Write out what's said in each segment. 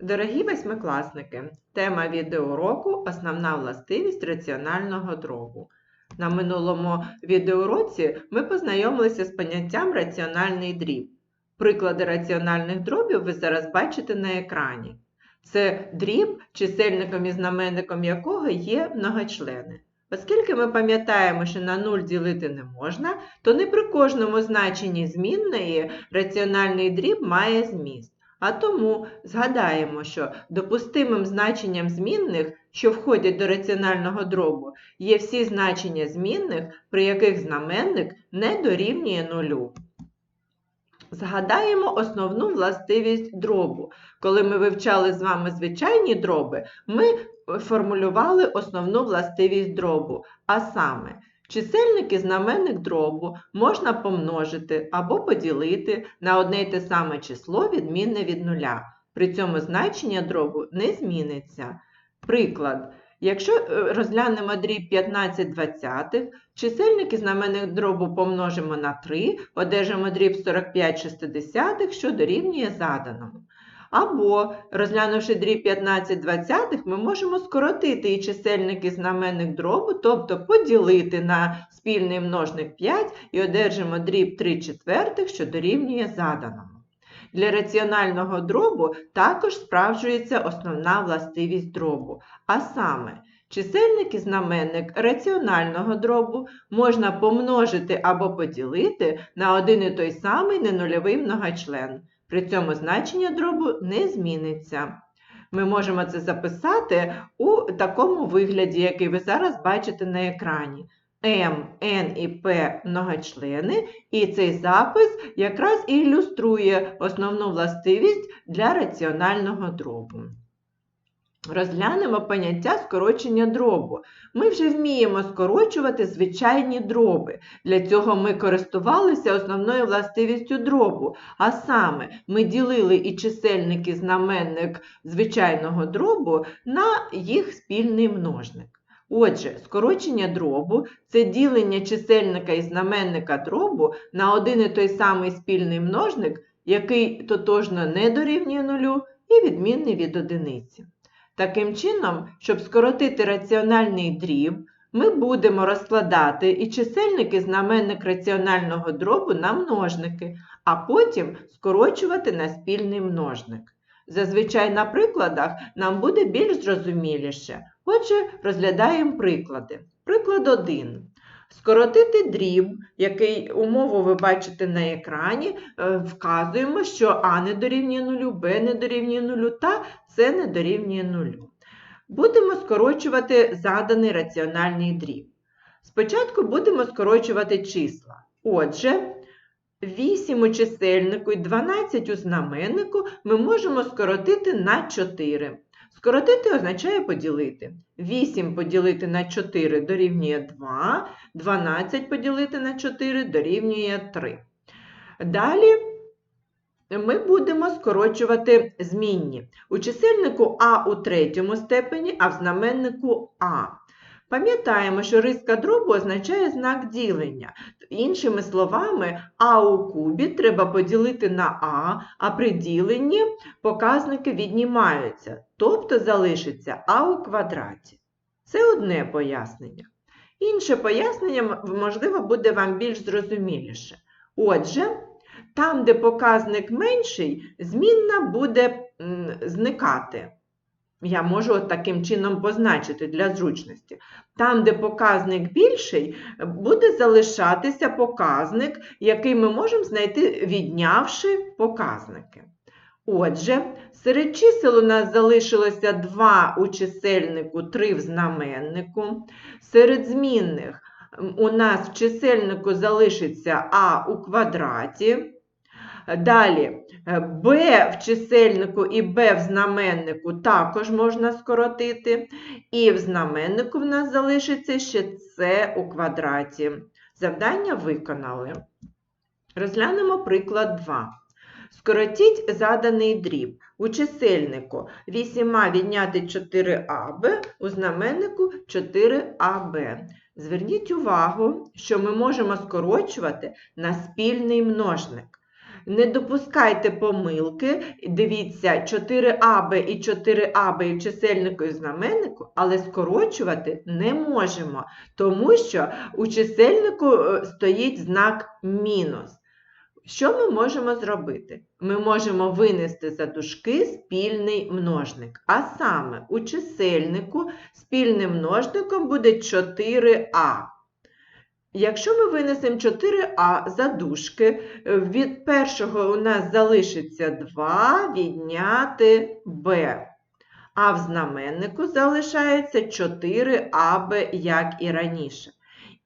Дорогі восьмикласники, тема відеоуроку – основна властивість раціонального дробу. На минулому відеоуроці ми познайомилися з поняттям раціональний дріб. Приклади раціональних дробів ви зараз бачите на екрані. Це дріб, чисельником і знаменником якого є многочлени. Оскільки ми пам'ятаємо, що на 0 ділити не можна, то не при кожному значенні змінної раціональний дріб має зміст. А тому згадаємо, що допустимим значенням змінних, що входять до раціонального дробу, є всі значення змінних, при яких знаменник не дорівнює нулю. Згадаємо основну властивість дробу. Коли ми вивчали з вами звичайні дроби, ми формулювали основну властивість дробу, а саме Чисельник і знаменник дробу можна помножити або поділити на одне й те саме число відмінне від нуля. При цьому значення дробу не зміниться. Приклад. Якщо е, розглянемо дріб 15 двадцятих, чисельник і знаменник дробу помножимо на 3, одержимо дріб 45 шестидесятих, що дорівнює заданому. Або, розглянувши дріб 15 двадцятих, ми можемо скоротити і чисельник і знаменник дробу, тобто поділити на спільний множник 5 і одержимо дріб 3 четвертих, що дорівнює заданому. Для раціонального дробу також справджується основна властивість дробу, а саме чисельник і знаменник раціонального дробу можна помножити або поділити на один і той самий ненульовий многочлен. При цьому значення дробу не зміниться. Ми можемо це записати у такому вигляді, який ви зараз бачите на екрані. М, Н і П многочлени, і цей запис якраз і ілюструє основну властивість для раціонального дробу. Розглянемо поняття скорочення дробу. Ми вже вміємо скорочувати звичайні дроби. Для цього ми користувалися основною властивістю дробу. А саме, ми ділили і чисельник і знаменник звичайного дробу на їх спільний множник. Отже, скорочення дробу це ділення чисельника і знаменника дробу на один і той самий спільний множник, який тотожно не дорівнює нулю і відмінний від одиниці. Таким чином, щоб скоротити раціональний дріб, ми будемо розкладати і чисельник знаменник раціонального дробу на множники, а потім скорочувати на спільний множник. Зазвичай на прикладах нам буде більш зрозуміліше. Отже, розглядаємо приклади. Приклад 1. Скоротити дріб, який умову ви бачите на екрані, е, вказуємо, що А не дорівнює нулю, Б не дорівнює нулю та С не дорівнює нулю. Будемо скорочувати заданий раціональний дріб. Спочатку будемо скорочувати числа. Отже, 8 у чисельнику і 12 у знаменнику ми можемо скоротити на 4. Скоротити означає поділити. 8 поділити на 4 дорівнює 2, 12 поділити на 4 дорівнює 3. Далі ми будемо скорочувати змінні. У чисельнику А у третьому степені, а в знаменнику А. Пам'ятаємо, що риска дробу означає знак ділення. Іншими словами, А у кубі треба поділити на А, а при діленні показники віднімаються, тобто залишиться А у квадраті. Це одне пояснення. Інше пояснення, можливо, буде вам більш зрозуміліше. Отже, там, де показник менший, змінна буде зникати. Я можу от таким чином позначити для зручності. Там, де показник більший, буде залишатися показник, який ми можемо знайти, віднявши показники. Отже, серед чисел у нас залишилося 2 у чисельнику, 3 в знаменнику. Серед змінних у нас в чисельнику залишиться А у квадраті. Далі Б в чисельнику і Б в знаменнику також можна скоротити. І в знаменнику в нас залишиться ще С у квадраті. Завдання виконали. Розглянемо приклад 2. Скоротіть заданий дріб. У чисельнику 8а відняти 4аб, у знаменнику 4аб. Зверніть увагу, що ми можемо скорочувати на спільний множник. Не допускайте помилки. Дивіться, 4аб і 4аб і чисельнику і знаменнику, але скорочувати не можемо, тому що у чисельнику е, стоїть знак мінус. Що ми можемо зробити? Ми можемо винести за дужки спільний множник. А саме у чисельнику спільним множником буде 4а. Якщо ми винесемо 4а за дужки, е, від першого у нас залишиться 2 відняти b. А в знаменнику залишається 4аб, як і раніше.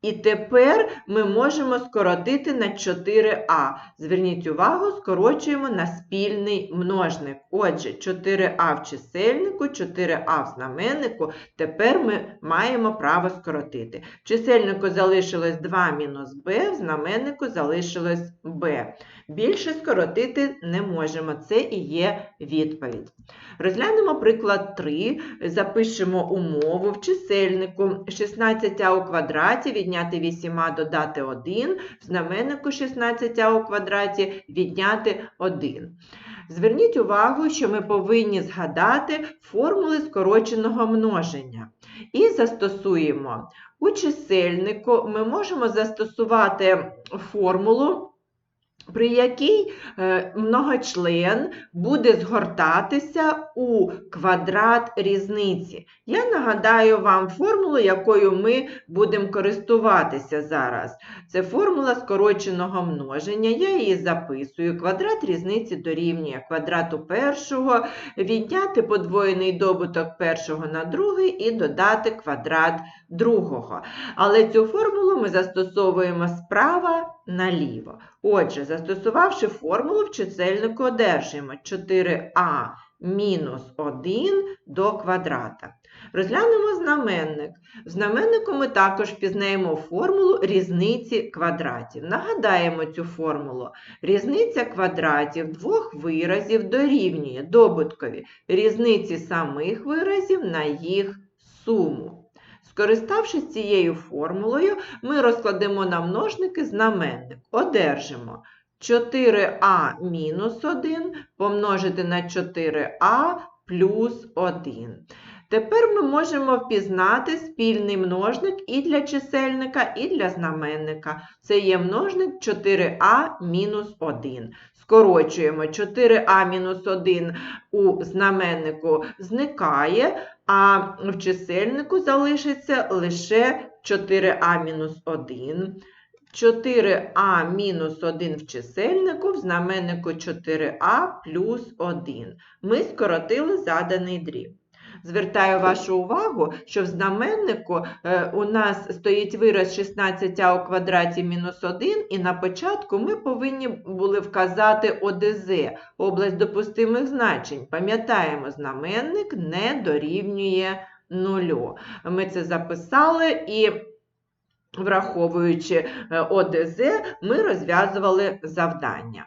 І тепер ми можемо скоротити на 4а. Зверніть увагу, скорочуємо на спільний множник. Отже, 4а в чисельнику, 4а в знаменнику. Тепер ми маємо право скоротити. В чисельнику залишилось 2 мінус b, в знаменнику залишилось b. Більше скоротити не можемо. Це і є відповідь. Розглянемо приклад 3. Запишемо умову в чисельнику 16а у квадраті відняти 8а додати 1, в знаменнику 16а у квадраті відняти 1. Зверніть увагу, що ми повинні згадати формули скороченого множення. І застосуємо. У чисельнику ми можемо застосувати формулу, при якій е, многочлен буде згортатися у квадрат різниці. Я нагадаю вам формулу, якою ми будемо користуватися зараз. Це формула скороченого множення. Я її записую. Квадрат різниці дорівнює квадрату першого, відняти подвоєний добуток першого на другий і додати квадрат другого. Але цю формулу ми застосовуємо справа наліво. Отже, застосувавши формулу в чисельнику одержуємо 4а мінус 1 до квадрата. Розглянемо знаменник. В знаменнику ми також пізнаємо формулу різниці квадратів. Нагадаємо цю формулу. Різниця квадратів двох виразів дорівнює добуткові різниці самих виразів на їх суму. Скориставшись цією формулою, ми розкладемо на множники знаменник. Одержимо 4а мінус 1 помножити на 4а плюс 1. Тепер ми можемо впізнати спільний множник і для чисельника, і для знаменника. Це є множник 4а мінус 1. Скорочуємо 4а-1 у знаменнику зникає, а в чисельнику залишиться лише 4а-1. 4а мінус 1 в чисельнику, в знаменнику 4а плюс 1. Ми скоротили заданий дріб. Звертаю вашу увагу, що в знаменнику е, у нас стоїть вираз 16а у квадраті мінус 1, і на початку ми повинні були вказати ОДЗ, область допустимих значень. Пам'ятаємо, знаменник не дорівнює нулю. Ми це записали і. Враховуючи е, ОДЗ, ми розв'язували завдання.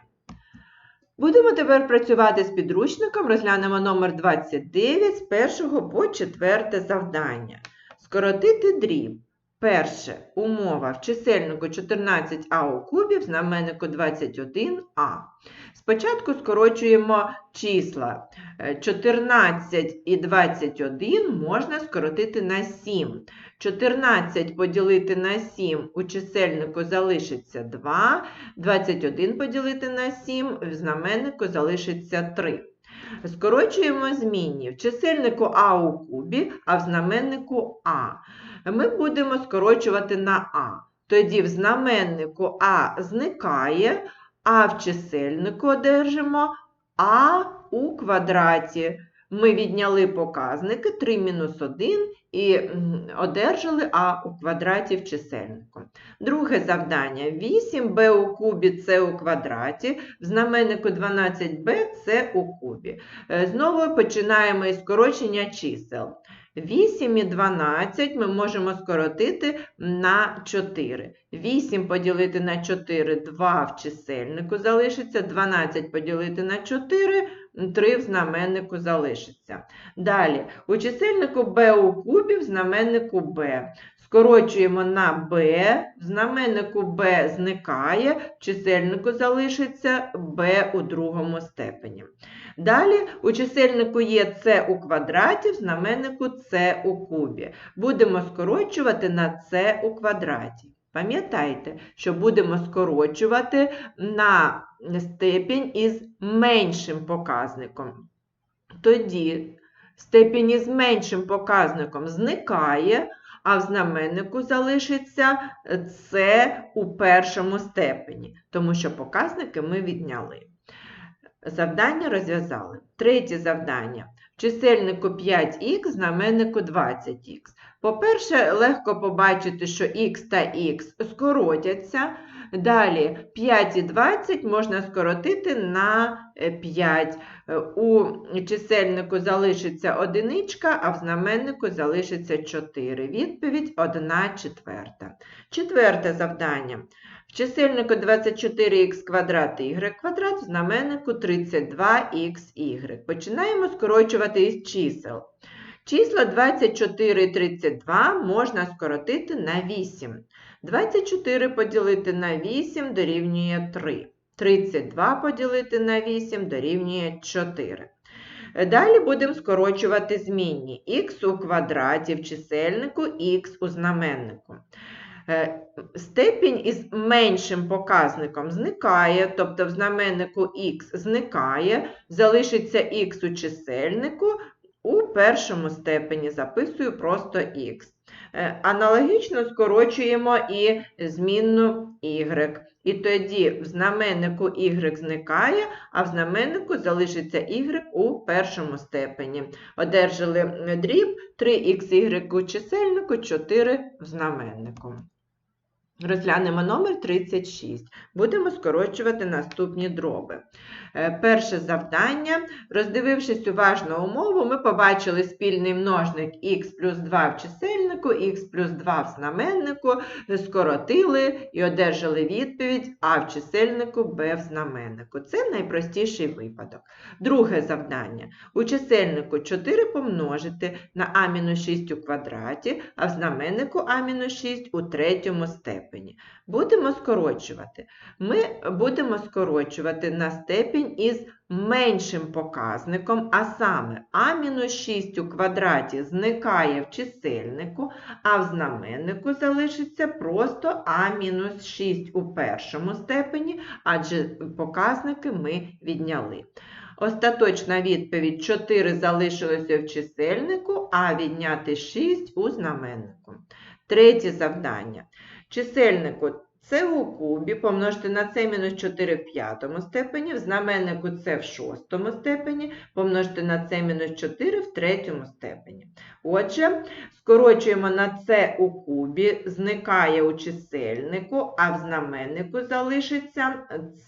Будемо тепер працювати з підручником, розглянемо номер 29 з 1 по 4 завдання. Скоротити дріб. Перше умова в чисельнику 14а у кубі, в знаменнику 21а. Спочатку скорочуємо числа. 14 і 21 можна скоротити на 7. 14 поділити на 7 у чисельнику залишиться 2, 21 поділити на 7 в знаменнику залишиться 3. Скорочуємо змінні в чисельнику А у кубі, а в знаменнику А. Ми будемо скорочувати на А. Тоді в знаменнику А зникає, а в чисельнику одержимо А у квадраті. Ми відняли показники 3 мінус 1 і одержали А у квадраті в чисельнику. Друге завдання 8b у кубі це у квадраті, в знаменнику 12b це у кубі. Е, знову починаємо із скорочення чисел. 8 і 12 ми можемо скоротити на 4. 8 поділити на 4 2 в чисельнику залишиться. 12 поділити на 4 3 в знаменнику залишиться. Далі, у чисельнику b у кубі в знаменнику b. Скорочуємо на b, в знаменнику b зникає, в чисельнику залишиться b у другому степені. Далі у чисельнику є c у квадраті, в знаменнику c у кубі. Будемо скорочувати на c у квадраті. Пам'ятайте, що будемо скорочувати на степінь із меншим показником. Тоді степінь із меншим показником зникає, а в знаменнику залишиться це у першому степені, тому що показники ми відняли. Завдання розв'язали. Третє завдання. Чисельнику 5х, знаменнику 20х. По-перше, легко побачити, що х та х скоротяться. Далі 5 і 20 можна скоротити на 5. У чисельнику залишиться одиничка, а в знаменнику залишиться 4. Відповідь 1 четверта. Четверте завдання. В чисельнику 24х квадрат y квадрат, в знаменнику 32xy. Починаємо скорочувати із чисел. Числа 24 і 32 можна скоротити на 8. 24 поділити на 8 дорівнює 3. 32 поділити на 8 дорівнює 4. Далі будемо скорочувати змінні х у квадраті в чисельнику, х у знаменнику. Е, Степінь із меншим показником зникає, тобто в знаменнику х зникає, залишиться х у чисельнику, у першому степені записую просто х. Е, Аналогічно скорочуємо і змінну y. І тоді в знаменнику y зникає, а в знаменнику залишиться y у першому степені. Одержали дріб 3xy у чисельнику, 4 в знаменнику. Розглянемо номер 36. Будемо скорочувати наступні дроби. Е, Перше завдання. Роздивившись уважно умову, ми побачили спільний множник х плюс 2 в чисельнику, х плюс 2 в знаменнику, скоротили і одержали відповідь А в чисельнику, Б в знаменнику. Це найпростіший випадок. Друге завдання. У чисельнику 4 помножити на А-6 у квадраті, а в знаменнику А-6 у третьому степені. Будемо скорочувати. Ми будемо скорочувати на степінь із меншим показником, а саме А-6 у квадраті зникає в чисельнику, а в знаменнику залишиться просто А-6 у першому степені, адже показники ми відняли. Остаточна відповідь 4 залишилося в чисельнику, а відняти 6 у знаменнику. Третє завдання. Чисельнику це у кубі помножити на це мінус 4 в п'ятому степені, в знаменнику це в шостому степені, помножити на це мінус 4 в третьому степені. Отже, скорочуємо на це у кубі, зникає у чисельнику, а в знаменнику залишиться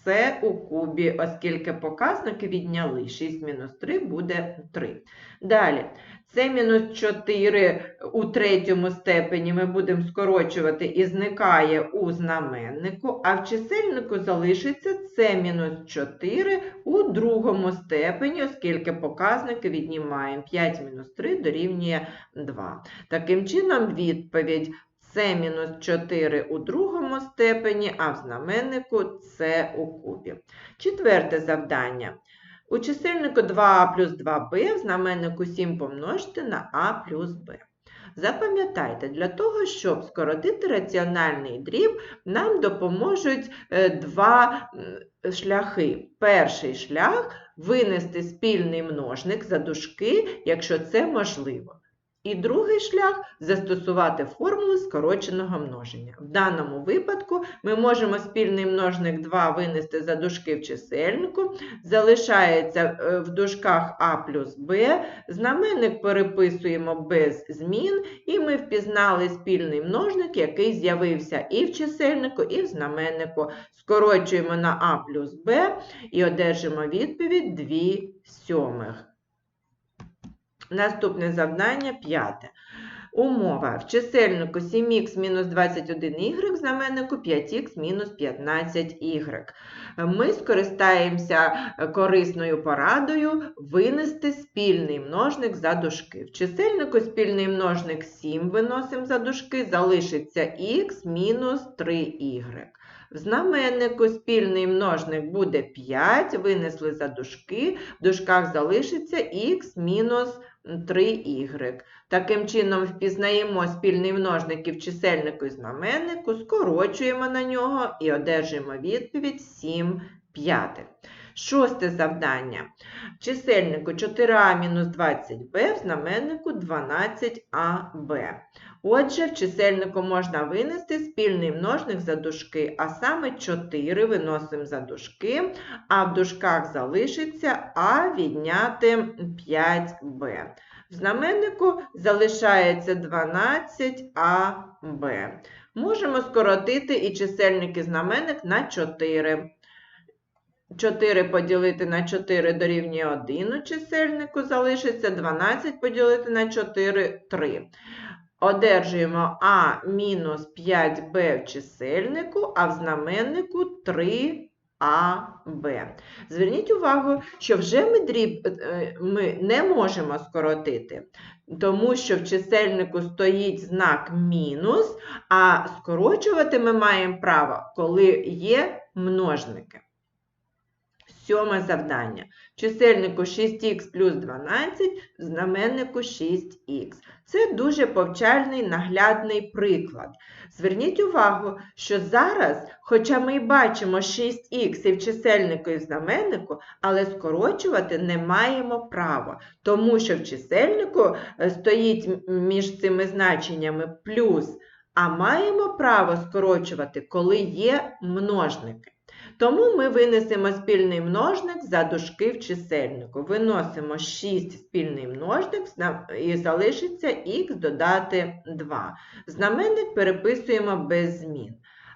це у кубі, оскільки показники відняли 6 мінус 3 буде 3. Далі. Це мінус 4 у третьому степені ми будемо скорочувати і зникає у знаменнику, а в чисельнику залишиться це мінус 4 у другому степені, оскільки показники віднімаємо 5 мінус 3 дорівнює 2. Таким чином, відповідь це мінус 4 у другому степені, а в знаменнику це у кубі. Четверте завдання. У чисельнику 2а плюс 2b, в знаменнику 7 помножити на а плюс b. Запам'ятайте, для того, щоб скоротити раціональний дріб, нам допоможуть е, два шляхи. Перший шлях винести спільний множник за дужки, якщо це можливо. І другий шлях застосувати формули скороченого множення. В даному випадку ми можемо спільний множник 2 винести за дужки в чисельнику, залишається е, в дужках А плюс Б, знаменник переписуємо без змін, і ми впізнали спільний множник, який з'явився і в чисельнику, і в знаменнику. Скорочуємо на А плюс Б і одержимо відповідь 2 сьомих. Наступне завдання п'яте. Умова. В чисельнику 7х мінус 21y, в знаменнику 5х мінус 15y. Ми скористаємося корисною порадою винести спільний множник за дужки. В чисельнику спільний множник 7 виносимо за дужки, залишиться х мінус 3y. В знаменнику спільний множник буде 5, винесли за дужки, в дужках залишиться х мінус 3y. Таким чином впізнаємо спільний множник в чисельнику і знаменнику, скорочуємо на нього і одержуємо відповідь 7 п'ятих. Шосте завдання. В чисельнику 4а мінус 20b, в знаменнику 12аб. Отже, в чисельнику можна винести спільний множник за дужки, а саме 4 виносимо за дужки, а в дужках залишиться а відняти 5b. В знаменнику залишається 12аб. Можемо скоротити і чисельник і знаменник на 4. 4 поділити на 4 дорівнює 1 у чисельнику, залишиться 12 поділити на 4 3. Одержуємо А мінус 5Б в чисельнику, а в знаменнику 3АБ. Зверніть увагу, що вже ми дріб е, ми не можемо скоротити, тому що в чисельнику стоїть знак мінус, а скорочувати ми маємо право, коли є множники. Сьоме завдання. Чисельнику 6х плюс 12, в знаменнику 6х. Це дуже повчальний наглядний приклад. Зверніть увагу, що зараз, хоча ми й бачимо 6х і в чисельнику і в знаменнику, але скорочувати не маємо права, тому що в чисельнику е, стоїть між цими значеннями плюс, а маємо право скорочувати, коли є множники. Тому ми винесемо спільний множник за дужки в чисельнику. Виносимо 6 спільний множник і залишиться х додати 2. Знаменник переписуємо без змін.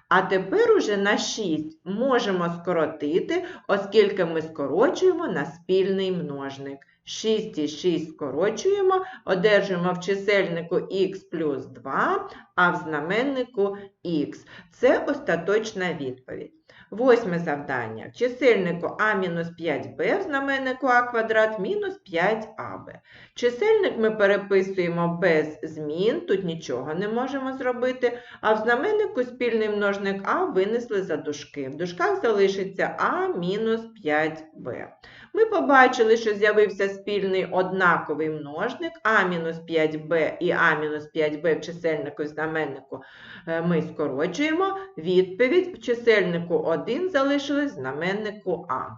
А тепер уже на 6 можемо скоротити, оскільки ми скорочуємо на спільний множник. 6 і 6 скорочуємо, одержуємо в чисельнику х плюс 2, а в знаменнику х. Це остаточна відповідь. Восьме завдання. Чисельнику А-5Б в знаменнику А квадрат мінус 5АБ. Чисельник ми переписуємо без змін, тут нічого не можемо зробити, а в знаменнику спільний множник А винесли за дужки. В дужках залишиться А мінус 5Б. Ми побачили, що з'явився спільний однаковий множник А-5Б і А-5Б в чисельнику і знаменнику е, ми скорочуємо. Відповідь в чисельнику 1 залишилось знаменнику А.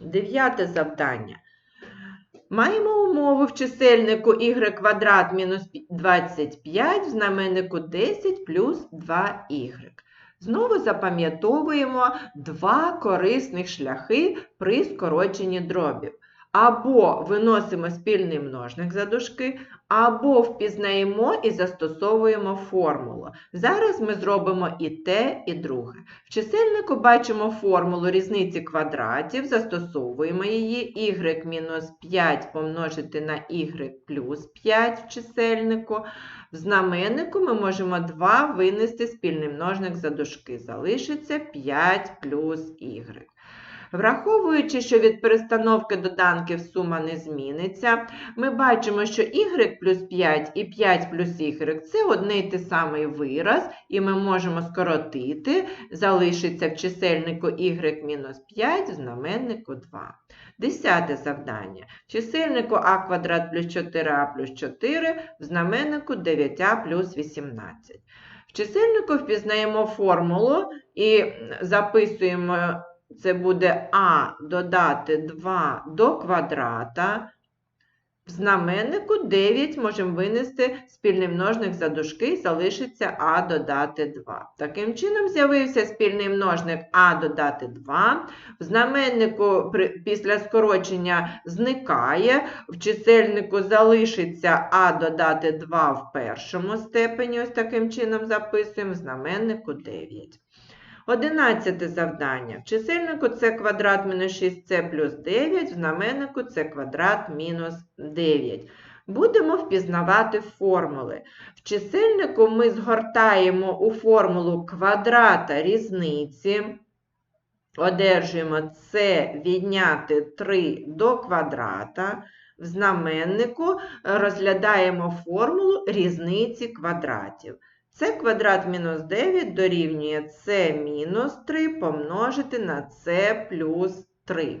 Дев'яте завдання. Маємо умову в чисельнику y квадрат мінус 25 в знаменнику 10 плюс 2y. Знову запам'ятовуємо два корисних шляхи при скороченні дробів. Або виносимо спільний множник за дужки, або впізнаємо і застосовуємо формулу. Зараз ми зробимо і те, і друге. В чисельнику бачимо формулу різниці квадратів, застосовуємо її y-5 помножити на y плюс 5 в чисельнику. В знаменнику ми можемо 2 винести спільний множник за дужки. Залишиться 5 плюс y. Враховуючи, що від перестановки доданків сума не зміниться, ми бачимо, що y плюс 5 і 5 плюс y це одне й те самий вираз, і ми можемо скоротити, залишиться в чисельнику y мінус 5, в знаменнику 2. Десяте завдання. Чисельнику а квадрат плюс 4а плюс 4, в знаменнику 9а плюс 18. В чисельнику впізнаємо формулу і записуємо це буде А додати 2 до квадрата. В знаменнику 9 можемо винести спільний множник за дужки залишиться А додати 2. Таким чином, з'явився спільний множник А додати 2. В знаменнику після скорочення зникає, в чисельнику залишиться А додати 2 в першому степені. Ось таким чином записуємо в знаменнику 9. Одинадцяте завдання. В чисельнику це квадрат мінус 6 с плюс 9, в знаменнику це квадрат мінус 9. Будемо впізнавати формули. В чисельнику ми згортаємо у формулу квадрата різниці. Одержуємо це відняти 3 до квадрата. В знаменнику розглядаємо формулу різниці квадратів. Це квадрат мінус 9 дорівнює С мінус 3 помножити на С плюс 3.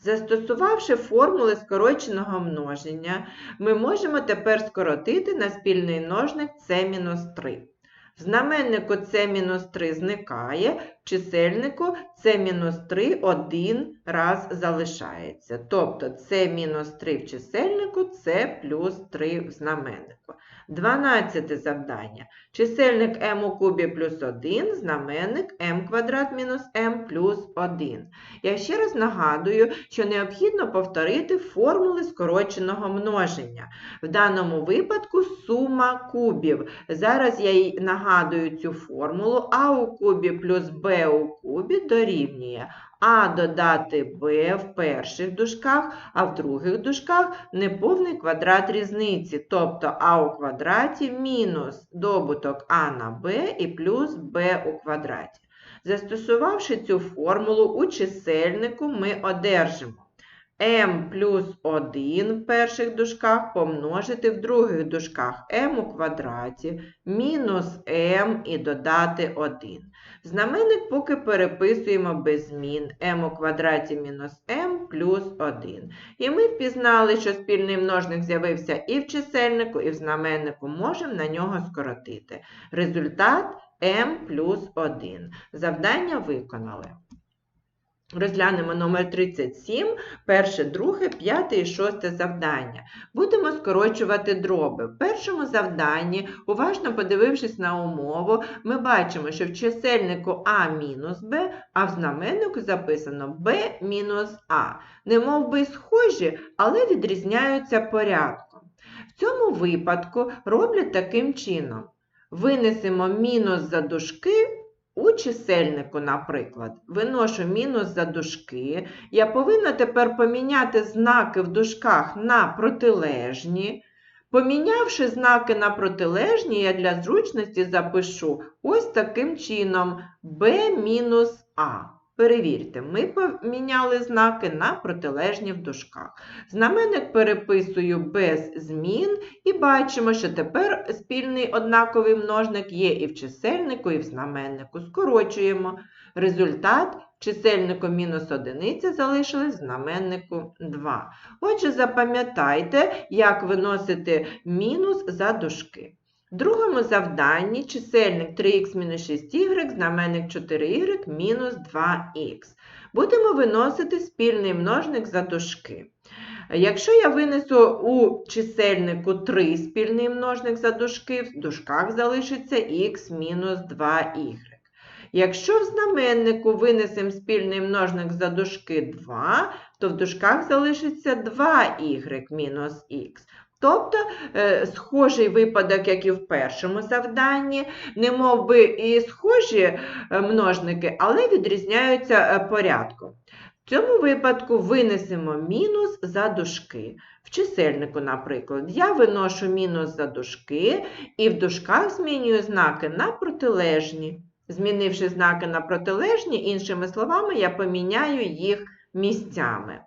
Застосувавши формули скороченого множення, ми можемо тепер скоротити на спільний множник С мінус 3. В знаменнику С мінус 3 зникає, чисельнику це мінус 3 один раз залишається. Тобто це мінус 3 в чисельнику, це плюс 3 в знаменнику. 12 завдання. Чисельник m у кубі плюс 1, знаменник m квадрат мінус m плюс 1. Я ще раз нагадую, що необхідно повторити формули скороченого множення. В даному випадку сума кубів. Зараз я нагадую цю формулу а у кубі плюс b у кубі дорівнює а додати b в перших дужках, а в других дужках неповний квадрат різниці, тобто а у квадраті мінус добуток а на b і плюс b у квадраті. Застосувавши цю формулу у чисельнику, ми одержимо m плюс 1 в перших дужках помножити в других дужках m у квадраті мінус m і додати 1. Знаменник поки переписуємо без змін m у квадраті мінус m плюс 1. І ми впізнали, що спільний множник з'явився і в чисельнику, і в знаменнику. Можемо на нього скоротити. Результат m плюс 1. Завдання виконали. Розглянемо номер 37, перше, друге, п'яте і шосте завдання. Будемо скорочувати дроби. В першому завданні, уважно подивившись на умову, ми бачимо, що в чисельнику А мінус Б, а в знаменнику записано Б мінус А. Не мов би схожі, але відрізняються порядком. В цьому випадку роблять таким чином. Винесемо мінус за дужки у чисельнику, наприклад, виношу мінус за дужки. Я повинна тепер поміняти знаки в дужках на протилежні. Помінявши знаки на протилежні, я для зручності запишу ось таким чином B-A. Перевірте, ми поміняли знаки на протилежні в дужках. Знаменник переписую без змін і бачимо, що тепер спільний однаковий множник є і в чисельнику, і в знаменнику. Скорочуємо. Результат чисельнику мінус одиниця залишилось в знаменнику 2. Отже, запам'ятайте, як виносити мінус за дужки. В другому завданні чисельник 3х-6y, знаменник 4y мінус 2х. Будемо виносити спільний множник за дужки. Якщо я винесу у чисельнику 3 спільний множник за дужки, в дужках залишиться х мінус 2y. Якщо в знаменнику винесемо спільний множник за дужки 2, то в дужках залишиться 2y мінус х. Тобто е, схожий випадок, як і в першому завданні, не мов би і схожі е, множники, але відрізняються е, порядком. В цьому випадку винесемо мінус за дужки. В чисельнику, наприклад, я виношу мінус за дужки і в дужках змінюю знаки на протилежні. Змінивши знаки на протилежні, іншими словами, я поміняю їх місцями.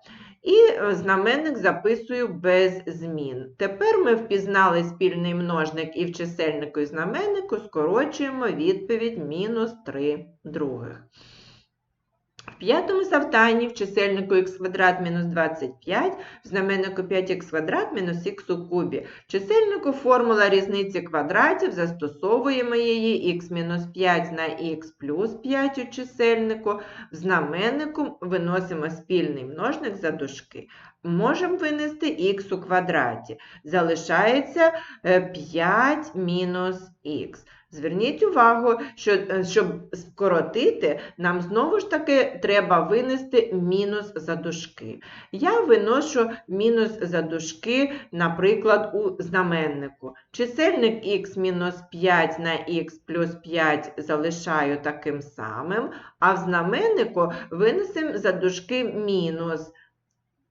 І знаменник записую без змін. Тепер ми впізнали спільний множник і в чисельнику і знаменнику скорочуємо відповідь мінус 3 других. В п'ятому завданні в чисельнику х квадрат мінус 25, в знаменнику 5х квадрат мінус х у кубі. В чисельнику формула різниці квадратів, застосовуємо її х мінус 5 на х плюс 5 у чисельнику. В знаменнику виносимо спільний множник за дужки. Можемо винести х у квадраті. Залишається 5 е, мінус х. Зверніть увагу, що е, щоб скоротити, нам знову ж таки треба винести мінус за дужки. Я виношу мінус за дужки, наприклад, у знаменнику. Чисельник х мінус 5 на х плюс 5 залишаю таким самим, а в знаменнику винесемо за дужки мінус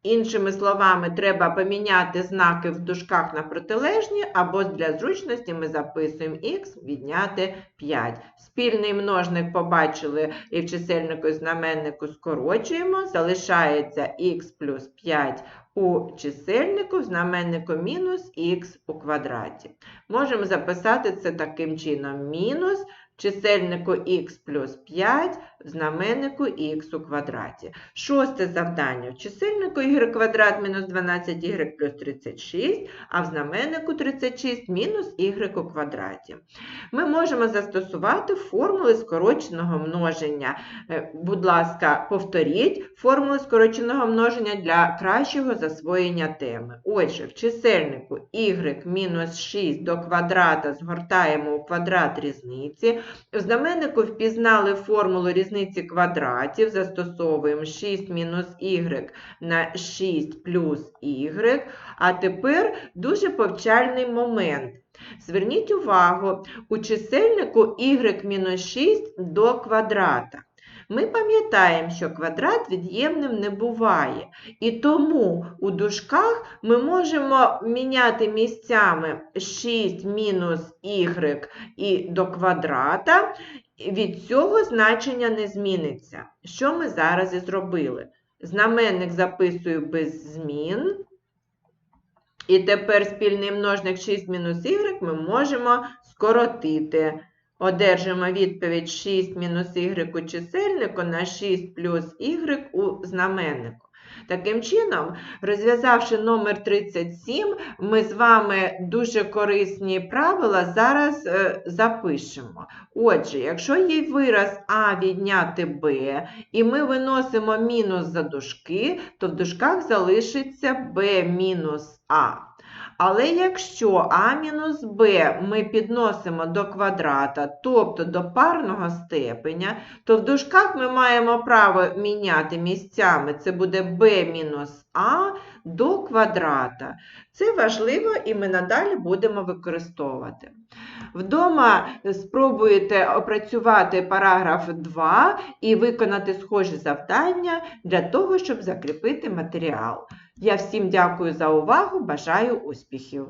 Іншими словами, треба поміняти знаки в дужках на протилежні, або для зручності ми записуємо х відняти 5. Спільний множник побачили і в чисельнику і знаменнику скорочуємо. Залишається х плюс 5 у чисельнику, в знаменнику мінус х у квадраті. Можемо записати це таким чином. Мінус чисельнику х плюс 5, в знаменнику х у квадраті. Шосте завдання. В чисельнику y квадрат мінус 12y плюс 36, а в знаменнику 36 мінус у квадраті. Ми можемо застосувати формули скороченого множення. Е, Будь ласка, повторіть формули скороченого множення для кращого засвоєння теми. Отже, в чисельнику y мінус 6 до квадрата згортаємо у квадрат різниці. В знаменнику впізнали формулу різниці квадратів, застосовуємо 6 мінус y на 6 плюс y. А тепер дуже повчальний момент. Зверніть увагу, у чисельнику y-6 до квадрата. Ми пам'ятаємо, що квадрат від'ємним не буває. І тому у дужках ми можемо міняти місцями 6 мінус y і до квадрата. Від цього значення не зміниться. Що ми зараз і зробили? Знаменник записую без змін. І тепер спільний множник 6 мінус y ми можемо скоротити. Одержимо відповідь 6 мінус y у чисельнику на 6 плюс y у знаменнику. Таким чином, розв'язавши номер 37, ми з вами дуже корисні правила зараз е, запишемо. Отже, якщо є вираз А відняти Б, і ми виносимо мінус за дужки, то в дужках залишиться Б мінус А. Але якщо а мінус b ми підносимо до квадрата, тобто до парного степеня, то в дужках ми маємо право міняти місцями. Це буде b мінус а до квадрата. Це важливо і ми надалі будемо використовувати. Вдома спробуєте опрацювати параграф 2 і виконати схожі завдання для того, щоб закріпити матеріал. Я всім дякую за увагу, бажаю успіхів!